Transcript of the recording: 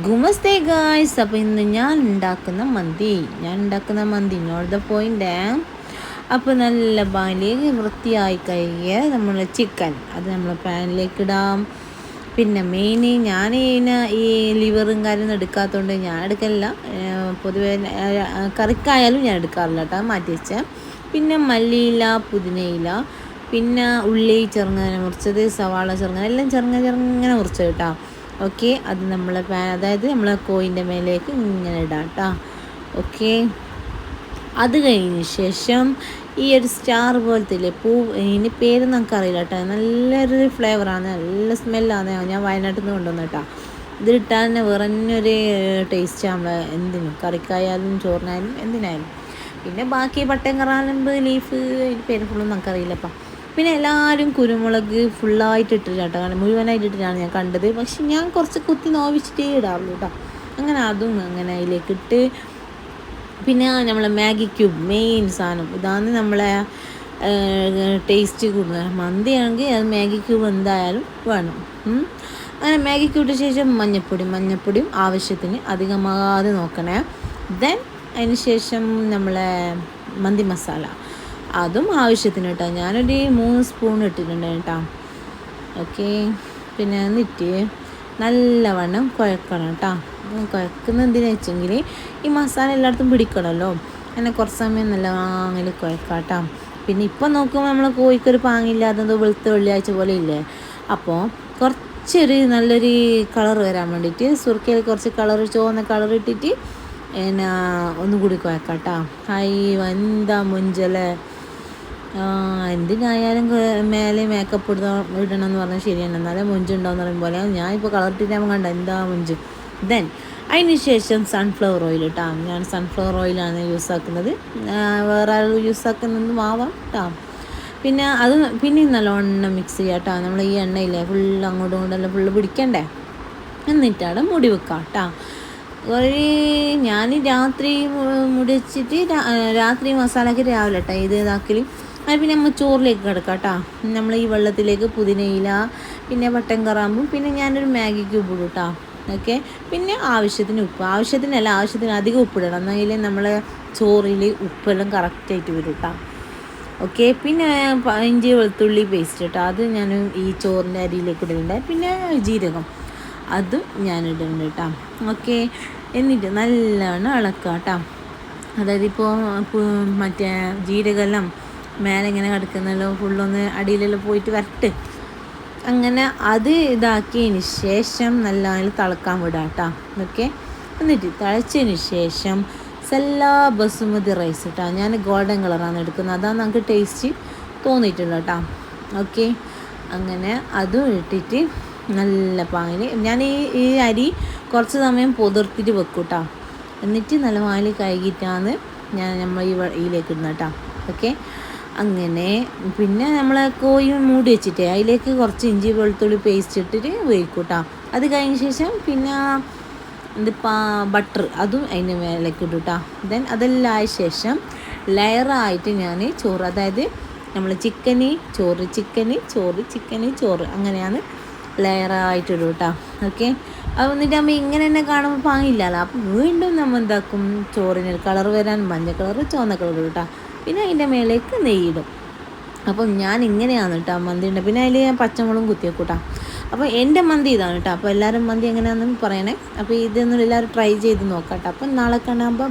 ഗുമസ്തേ guys അപ്പോൾ ഇന്ന് ഞാൻ ഉണ്ടാക്കുന്ന മന്തി. ഞാൻ ഉണ്ടാക്കുന്ന മന്തി നോട്ട് ദ പോയിന്റ് അപ്പോൾ നല്ല പാനിലേക്ക് വൃത്തിയായി കഴുകിയ നമ്മൾ ചിക്കൻ അത് നമ്മൾ പാനിലേക്ക് ഇടാം. പിന്നെ മെയിൻ ഞാൻ ഇതിന് ഈ ലിവറും കാര്യമൊന്നും എടുക്കാത്തതുകൊണ്ട് ഞാൻ എടുക്കലില്ല. പൊതുവേ കറിക്കായാലും ഞാൻ എടുക്കാറില്ല കേട്ടോ മാറ്റി വെച്ചാൽ പിന്നെ മല്ലിയില പുതിനയില പിന്നെ ഉള്ളി ചെറുങ്ങനെ മുറിച്ചത് സവാള ചെറുങ്ങനെ എല്ലാം ചെറുങ്ങനെ ചെറുങ്ങനെ മുറിച്ചത് കേട്ടോ. ഓക്കെ അത് നമ്മൾ പാൻ അതായത് നമ്മൾ കോയിന്റെ മേലേക്ക് ഇങ്ങനെ ഇടാം കേട്ടോ ഓക്കെ. അത് കഴിഞ്ഞ ശേഷം ഈ ഒരു സ്റ്റാർ പോലത്തെ ഇല്ലേ പൂ ഇതിന് പേര് നമുക്ക് അറിയില്ല കേട്ടോ നല്ലൊരു ഫ്ലേവറാണ് നല്ല സ്മെല്ലാണ് ഞാൻ വയനാട്ടിൽ നിന്ന് കൊണ്ടുവന്നു കേട്ടോ ഇത് ഇട്ടാൽ തന്നെ വേറൊരു ടേസ്റ്റ് നമ്മൾ എന്തിനും കറിക്കായാലും ചോറിനായാലും എന്തിനായാലും. പിന്നെ ബാക്കി പട്ടൻ കറാലമ്പ് ലീഫ് പേര് ഫുള്ളും നമുക്കറിയില്ലപ്പം പിന്നെ എല്ലാവരും കുരുമുളക് ഫുള്ളായിട്ട് ഇട്ടിട്ട് കേട്ടോ മുഴുവനായിട്ട് ഇട്ടിട്ടാണ് ഞാൻ കണ്ടത്. പക്ഷെ ഞാൻ കുറച്ച് കുത്തി നോവിച്ചിട്ടേ ഇടാറുള്ളൂ കേട്ടോ അങ്ങനെ അതും അങ്ങനെ അതിലേക്ക് ഇട്ട് പിന്നെ നമ്മളെ മാഗി ക്യൂബ് മെയിൻ സാധനം. ഇതാണ് നമ്മളെ ടേസ്റ്റ് കൂടുതൽ മന്തിയാണെങ്കിൽ അത് മാഗി ക്യൂബ് എന്തായാലും വേണം. അങ്ങനെ മാഗി ക്യൂബിന് ശേഷം മഞ്ഞപ്പൊടി മഞ്ഞപ്പൊടിയും ആവശ്യത്തിന് അധികമാകാതെ നോക്കണേ. ദെൻ അതിന് ശേഷം നമ്മളെ മന്തി മസാല. അതും ആവശ്യത്തിന് കേട്ടോ ഞാനൊരു മൂന്ന് സ്പൂൺ ഇട്ടിട്ടുണ്ട് കേട്ടോ ഓക്കെ പിന്നെ എന്നിട്ട് നല്ലവണ്ണം കുഴക്കണം കേട്ടോ കുഴക്കുന്ന എന്തിനാ വെച്ചെങ്കിൽ ഈ മസാല എല്ലായിടത്തും പിടിക്കണമല്ലോ അങ്ങനെ കുറച്ച് സമയം നല്ല വാങ്ങൽ കുഴക്കാം കേട്ടോ പിന്നെ ഇപ്പം നോക്കുമ്പോൾ നമ്മൾ കോഴിക്കൊരു പാങ്ങില്ലാത്തത് വെളുത്ത വെള്ളിയാഴ്ച പോലെ ഇല്ലേ? അപ്പോൾ കുറച്ചൊരു നല്ലൊരു കളർ വരാൻ വേണ്ടിയിട്ട് സുർക്കയിൽ കുറച്ച് കളർ ചുവന്ന കളർ ഇട്ടിട്ട് എന്നാ ഒന്നും കൂടി കുഴക്കാം കേട്ടോ ഹൈ എന്താ മുഞ്ചൽ? എന്തിനായാലും മേലെ മേക്കപ്പ് ഇടുന്ന ഇടണം എന്ന് പറഞ്ഞാൽ ശരിയാണ്. എന്നാലേ മുഞ്ചുണ്ടോയെന്ന് പറയുമ്പോൾ പോലെ ഞാൻ ഇപ്പോൾ കളർ ഇട്ടിട്ടാകുമ്പോൾ കണ്ട? എന്താ മുഞ്ച്? ദെൻ അതിന് ശേഷം സൺഫ്ലവർ ഓയിൽ കേട്ടോ ഞാൻ സൺഫ്ലവർ ഓയിലാണ് യൂസ് ആക്കുന്നത്. വേറെ ആൾ യൂസ് ആക്കുന്നതും ആവാം കേട്ടോ പിന്നെ അത് പിന്നെ നല്ലോണം മിക്സ് ചെയ്യാം കേട്ടോ നമ്മൾ ഈ എണ്ണയില്ലേ ഫുള്ള് അങ്ങോട്ടും ഇങ്ങോട്ടും ഫുള്ള് പിടിക്കണ്ടേ? എന്നിട്ടാണ് മുടി വെക്കാം കേട്ടോ ഒരു ഞാൻ രാത്രി മുടിച്ചിട്ട് രാത്രി മസാലയ്ക്ക് രാവിലെ കേട്ടോ ഇത് ഇതാക്കലും. അത് പിന്നെ നമ്മൾ ചോറിലേക്ക് കിടക്കാം കേട്ടോ നമ്മൾ ഈ വെള്ളത്തിലേക്ക് പുതിനയില പിന്നെ വട്ടൻ കറാമ്പും പിന്നെ ഞാനൊരു മാഗി ക്യൂബ് ഇടും കേട്ടോ ഓക്കെ? പിന്നെ ആവശ്യത്തിന് ഉപ്പ്. ആവശ്യത്തിനല്ല ആവശ്യത്തിന് അധികം ഉപ്പിടണം എന്നെങ്കിൽ നമ്മൾ ചോറിൽ ഉപ്പെല്ലാം കറക്റ്റായിട്ട് വരും കേട്ടോ ഓക്കെ? പിന്നെ ഇഞ്ചി വെളുത്തുള്ളി പേസ്റ്റ് കേട്ടോ അത് ഞാൻ ഈ ചോറിന്റെ അരിയിലേക്ക് ഇടുന്നുണ്ട് പിന്നെ ജീരകം. അതും ഞാൻ ഇടുന്നുണ്ട് കേട്ടോ ഓക്കെ? എന്നിട്ട് നല്ലവണ്ണം ഇളക്കുക കേട്ടോ അതായത് ഇപ്പോൾ മറ്റേ ജീരകമെല്ലാം മേലെ ഇങ്ങനെ കിടക്കുന്നല്ലോ ഫുള്ളൊന്ന് അടിയിലെല്ലാം പോയിട്ട് വരട്ട്. അങ്ങനെ അത് ഇതാക്കിയതിന് ശേഷം നല്ല തിളക്കാൻ വിടാം കേട്ടോ ഓക്കെ? എന്നിട്ട് തിളച്ചതിന് ശേഷം സെല്ലാ ബസുമതി റൈസ് കേട്ടോ ഞാൻ ഗോൾഡൻ കളറാണ് എടുക്കുന്നത്. അതാണ് നമുക്ക് ടേസ്റ്റ് തോന്നിയിട്ടുള്ളത് കേട്ടോ ഓക്കെ? അങ്ങനെ അതും ഇട്ടിട്ട് നല്ല പാങ്ങിൽ ഞാൻ ഈ ഈ അരി കുറച്ച് സമയം പൊതിർത്തിട്ട് വെക്കും കേട്ടോ എന്നിട്ട് നല്ല പാങ്ങിൽ കഴുകിയിട്ടാണ് ഞാൻ നമ്മൾ ഈ ഇതിലേക്ക് ഇടുന്നത് കേട്ടോ ഓക്കെ? അങ്ങനെ. പിന്നെ നമ്മൾ കോഴി മൂടി വെച്ചിട്ട് അതിലേക്ക് കുറച്ച് ഇഞ്ചി വെളുത്തുള്ളി പേസ്റ്റ് ഇട്ടിട്ട് വേവിക്കും കേട്ടോ അത് കഴിഞ്ഞ ശേഷം പിന്നെ എന്തിപ്പാ ബട്ടർ അതും അതിന്റെ മേലേക്ക് ഇട്ടുട്ടാ ദെൻ അതെല്ലാം ആയ ശേഷം ലെയറായിട്ട് ഞാൻ ചോറ് അതായത് നമ്മൾ ചിക്കന് ചോറ് ചിക്കന് ചോറ് ചിക്കന് ചോറ് അങ്ങനെയാണ് ലെയറായിട്ട് ഇടും ഓക്കെ അത് എന്നിട്ട് നമ്മൾ ഇങ്ങനെ തന്നെ കാണുമ്പോൾ പാങ്ങില്ലല്ലോ. അപ്പം വീണ്ടും നമ്മൾ എന്താക്കും? ചോറിന് കളർ വരാൻ മഞ്ഞ കളർ ചുവന്ന കളർ കേട്ടോ പിന്നെ അതിന്റെ മേലേക്ക് നെയ്യിടും. അപ്പം ഞാൻ ഇങ്ങനെയാണ് കേട്ടോ മന്തി ഉണ്ട് പിന്നെ അതിൽ ഞാൻ പച്ചമുളകും കുത്തിയേക്കൂട്ടാ അപ്പോൾ എന്റെ മന്തി ഇതാണ് കേട്ടോ അപ്പോൾ എല്ലാവരും മന്തി എങ്ങനെയാണെന്ന് പറയണേ. അപ്പോൾ ഇതൊന്നും എല്ലാവരും ട്രൈ ചെയ്ത് നോക്കാം കേട്ടോ അപ്പം നാളെ കാണാം. ബൈ